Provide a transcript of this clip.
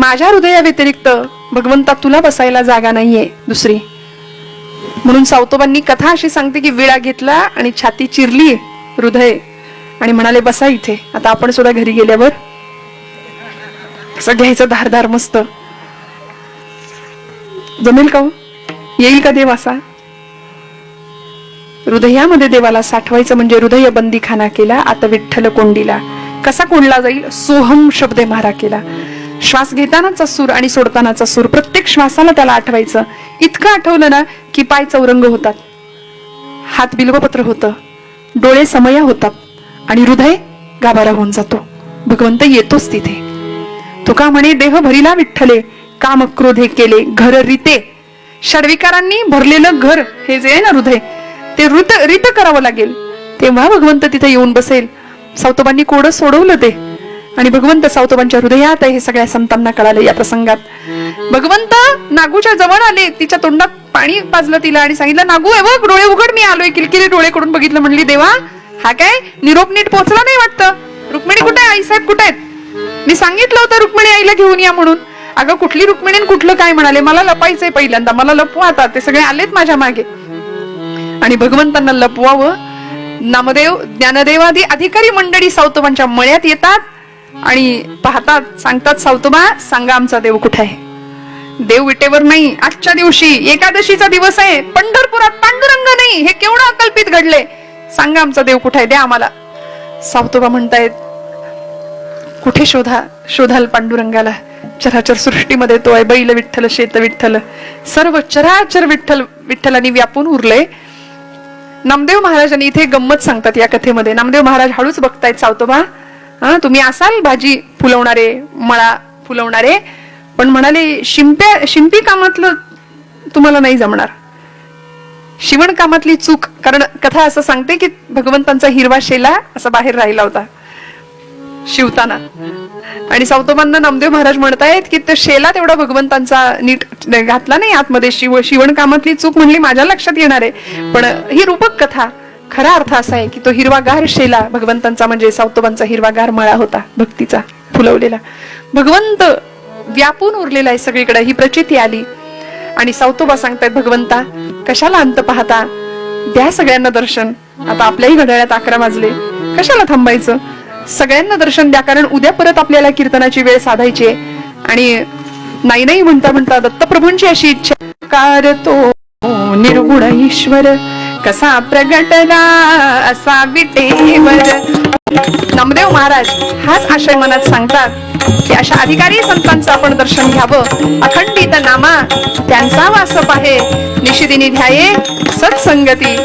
माझ्या हृदया व्यतिरिक्त भगवंता तुला बसायला जागा नाहीये दुसरी. म्हणून सावतोबांनी कथा अशी सांगते की विळा घेतला आणि छाती चिरली हृदय आणि म्हणाले बसा इथे. आता आपण सुद्धा घरी गेल्यावर असं घ्यायचं धारधार मस्त. जमेल का हो? येईल का देव असा? हृदयामध्ये देवाला साठवायचं म्हणजे हृदय बंदी खाना केला आता विठ्ठल कोंडीला. कसा कोंडला जाईल? सोहम शब्दे मारा केला. श्वास घेतानाचा सूर आणि सोडतानाचा सूर प्रत्येक श्वासाला त्याला आठवायचं. इतकं आठवलं ना की पाय चौरंग होतात. हात बिल्वपत्र होतं. डोळे समया होतात. आणि हृदय गाभारा होऊन जातो. भगवंत येतोच तिथे. तुका म्हणे देह भरिला विठ्ठले काम क्रोधे केले घर रीते. षडविकारांनी भरलेलं घर हे जे आहे ना हृदय ते ऋत रीत करावं लागेल. तेव्हा भगवंत तिथे येऊन बसेल. सावतोबांनी कोड सोडवलं ते. आणि भगवंत सावतोबांच्या हृदयात हे सगळ्या संतांना कळालं या प्रसंगात. भगवंत नागूच्या जवळ आले तिच्या तोंडात पाणी पाजलं तिला आणि सांगितलं नागू आहे बघ डोळे उघड मी आलोय. किलकिली डोळे करून बघितलं म्हणली देवा हा काय? निरोप नीट पोहोचला नाही वाटतं. रुक्मिणी कुठे आई साहेब कुठे आहेत? मी सांगितलं होतं रुक्मिणी आईला घेऊन या म्हणून. अगं कुठली रुक्मिणी कुठलं काय म्हणाले? मला लपायचंय पहिल्यांदा. मला लपवा आता. ते सगळे आलेत माझ्या मागे. आणि भगवंतांना लपवावं. नामदेव ज्ञानदेवादी अधिकारी मंडळी सावतोबांच्या मळ्यात येतात. आणि पाहतात सांगतात सावतोबा सांगा आमचा देव कुठे आहे? देव विटेवर नाही आजच्या दिवशी एकादशीचा दिवस आहे पंढरपुरात पांडुरंग नाही हे केवढं अकल्पित घडले? सांगा आमचा देव कुठे आहे द्या आम्हाला. सावतोबा म्हणतायत कुठे शोधा शोधाल पांडुरंगाला? चराचर सृष्टीमध्ये तो आहे बैल विठ्ठल शेत विठ्ठल. सर्व चराचर विठ्ठल विठ्ठलांनी व्यापून उरले. नामदेव महाराजांनी इथे गंमत सांगतात या कथेमध्ये. नामदेव महाराज हळूच बघतायत सावतोबा. हा तुम्ही असाल भाजी फुलवणारे मळा फुलवणारे पण म्हणाले शिंप्या शिंपी कामातलं तुम्हाला नाही जमणार. शिवणकामातली चूक कारण कथा असं सांगते की भगवंतांचा हिरवा शेला असा बाहेर राहिला होता शिवताना. आणि सावतोबांना नामदेव महाराज म्हणतायत की तो शेला तेवढा भगवंतांचा नीट घातला नाही आतमध्ये शिव शिवणकामातली चूक म्हणली माझ्या लक्षात येणार आहे. पण ही रूपक कथा खरा अर्थ असा आहे की तो हिरवागार शेला भगवंतांचा म्हणजे सावतोबांचा हिरवागार मळा होता भक्तीचा फुलवलेला. भगवंत व्यापून उरलेला आहे सगळीकडे ही प्रचिती आली. आणि सावतोबा सांगतायत भगवंता कशाला अंत पाहता? द्या सगळ्यांना दर्शन. आता आपल्याही घड्याळ्यात अकरा वाजले. कशाला थांबायचं? सगळ्यांना दर्शन द्या कारण उद्या परत आपल्याला कीर्तनाची वेळ साधायची आहे. आणि नाही नाही म्हणता म्हणता दत्तप्रभूंची अशी इच्छा कार तो निर्गुण ईश्वर कसा प्रगटला असा विटेवर. नामदेव महाराज हाच आशय मनात सांगतात की अशा अधिकारी संतांचं आपण दर्शन घ्यावं. अखंडित नामा त्यांचा वासप आहे. निशिदिनी ध्याये सत्संगती.